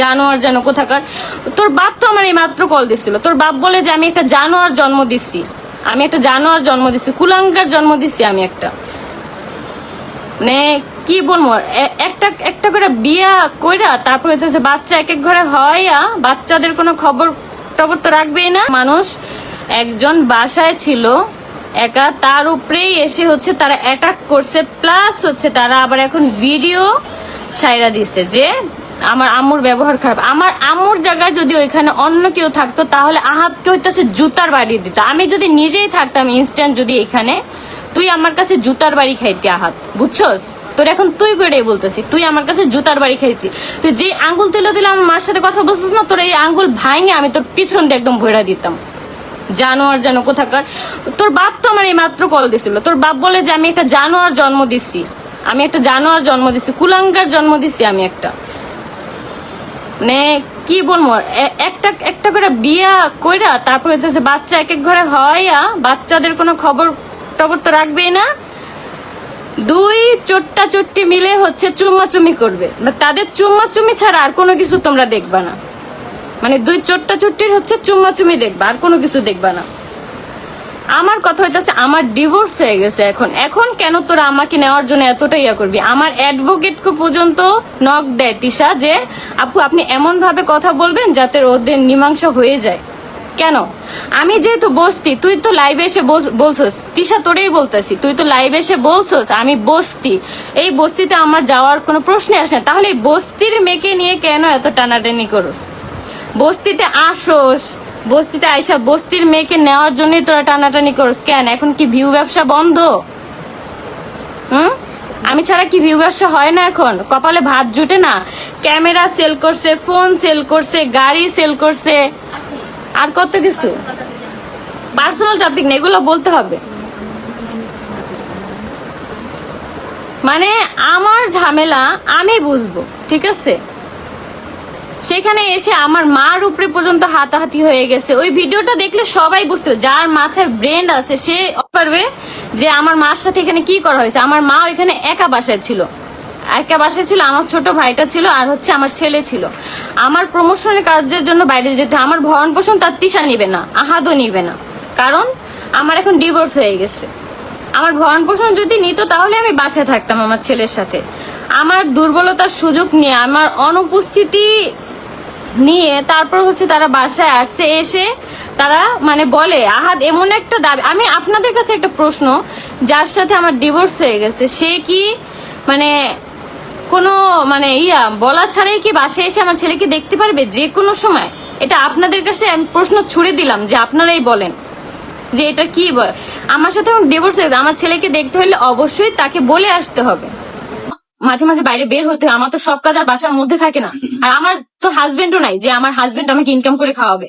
জানোয়ার যেন কোথাকার। তোর বাপ তো আমার এই মাত্র কল দিছিল। তোর বাপ বলে যে, আমি একটা জানোয়ার জন্ম দিচ্ছি আমি একটা জানোয়ার জন্ম দিছি। কুলাঙ্গার জন্ম দিচ্ছি আমি একটা। মানে কি বলব? একটা একটা করে বিয়া কইরা তারপরে হইতেছে বাচ্চা এক এক ঘরে হয় বাচ্চাদের কোনো খবর টবর তো রাখবেই না। মানুষ একজন বাসায় ছিল, একা। তার উপরেই এসে হচ্ছে তারা অ্যাটাক করছে। প্লাস হচ্ছে তারা আবার এখন ভিডিও ছাইরা দিছে যে আমার আম্মুর ব্যবহার খারাপ। আমার আম্মুর জায়গায় যদি ওইখানে অন্য কেউ থাকতো, তাহলে আহাতকে হইতেছে জুতার বাড়ি দিত। আমি যদি নিজেই থাকতাম ইনস্ট্যান্ট যদি এখানে, তুই আমার কাছে জুতার বাড়ি খাইতি আহাত। বুঝছস? তোর এখন তুই করে বলতেছি, তুই আমার কাছে জুতার বাড়ি খাইতি। তুই যে আঙ্গুল তুলে দিলে আমার মার সাথে কথা বলছিস না, তোর এই আঙ্গুল ভাঙে আমি তোর পিছন দিয়ে একদম ভৈরা দিতাম। জানোয়ার যেন কোথাকার। তোর বাপ তো আমার এই মাত্র কল দিছিল। তোর বাপ বলে যে, আমি একটা জানোয়ার জন্ম দিচ্ছি আমি একটা জানোয়ার জন্ম দিছি। কুলাঙ্গার জন্ম দিচ্ছি আমি একটা। মানে কি বলব একটা একটা করে বিয়া কইরা তারপরে হইতেছে বাচ্চা এক এক ঘরে হয় বাচ্চাদের কোনো খবর টবর তো রাখবেই না। দুই চোট্টা চোট্টি মিলে হচ্ছে চুম্মাচুমি করবে। বা তাদের চুম্মাচুমি ছাড়া আর কোনো কিছু তোমরা দেখবা না। মানে দুই চোট্টা চোট্টির হচ্ছে চুম্মাচুমি দেখবা, আর কোনো কিছু দেখবা না। আমার কথা হইতাছে আমার ডিভোর্স হয়ে গেছে এখন। এখন কেন তোরা আমাকে নেওয়ার জন্য এতটা ইয়া করবি? আমার অ্যাডভোকেট পর্যন্ত নক দেয় তিশা যে, আপু, আপনি এমন ভাবে কথা বলবেন যাতে ওদের মীমাংসা হয়ে যায়। কেন? আমি যেহেতু বসতি, তুই তো লাইভে এসে বলছস। তিশা, তোরেই বলতেছি, তুই তো লাইভে এসে বলছস, আমি বসতি। এই বস্তিতে আমার যাওয়ার কোনো প্রশ্নই আসে না। তাহলে বস্তির মেয়েকে নিয়ে কেন এত টানাটানি করস? বস্তিতে আসোস। বস্তিতে আইসা বস্তির মেয়েকে নেওয়ার জন্যই তোরা টানাটানি করস। কেন? এখন কি ভিউ ব্যবসা বন্ধ? হুম? আমি ছাড়া কি ভিউ ব্যবসা হয় না এখন? কপালে ভাত জুটে না? ক্যামেরা সেল করছে, ফোন সেল করছে, গাড়ি সেল করছে। আর কত কিছু? পার্সোনাল টপিক না, এগুলো বলতে হবে। মানে আমার ঝামেলা আমি বুঝব, ঠিক আছে? সেখানে এসে আমার মার উপরে পর্যন্ত হাতাহাতি হয়ে গেছে। ওই ভিডিওটা দেখলে সবাই বুঝতে যার মাথায় ব্রেন্ড আছে, সে পারবে যে আমার মার সাথে এখানে কি করা হয়েছে। আমার মা ওইখানে একা বাসায় ছিল। একা বাসায় ছিল, আমার ছোট ভাইটা ছিল আর হচ্ছে আমার ছেলে ছিল। আমার প্রমোশনের কাজের জন্য বাইরে যেতে আমার ভরণ পোষণ তার তিসা নিবে না, আহাদও নিবে না। কারণ আমার এখন ডিভোর্স হয়ে গেছে। আমার ভরণ পোষণ যদি নিত তাহলে আমি বাসায় থাকতাম আমার ছেলের সাথে। আমার দুর্বলতার সুযোগ নিয়ে, আমার অনুপস্থিতি নিয়ে তারপর হচ্ছে তারা বাসায় আসছে, এসে তারা মানে বলে, আহাদ, এমন একটা দাবি আমি আপনাদের কাছে একটা প্রশ্ন, যার সাথে আমার ডিভোর্স হয়ে গেছে, সে কি মানে কোনো মানে ইয়া বলা ছাড়াই কি বাসায় এসে আমার ছেলেকে দেখতে পারবে যে কোনো সময়? এটা আপনাদের কাছে আমি প্রশ্ন ছুড়ে দিলাম যে আপনারাই বলেন যে এটা কি আমার সাথে ডিভোর্স হয়ে গেছে, আমার ছেলেকে দেখতে হলে অবশ্যই তাকে বলে আসতে হবে। মাঝে মাঝে বাইরে বের হতে আমার তো সব কাজ আর বাসার মধ্যে থাকে না। আর আমার তো হাজবেন্ডও নাই যে আমার হাজবেন্ড আমাকে ইনকাম করে খাওয়াবে।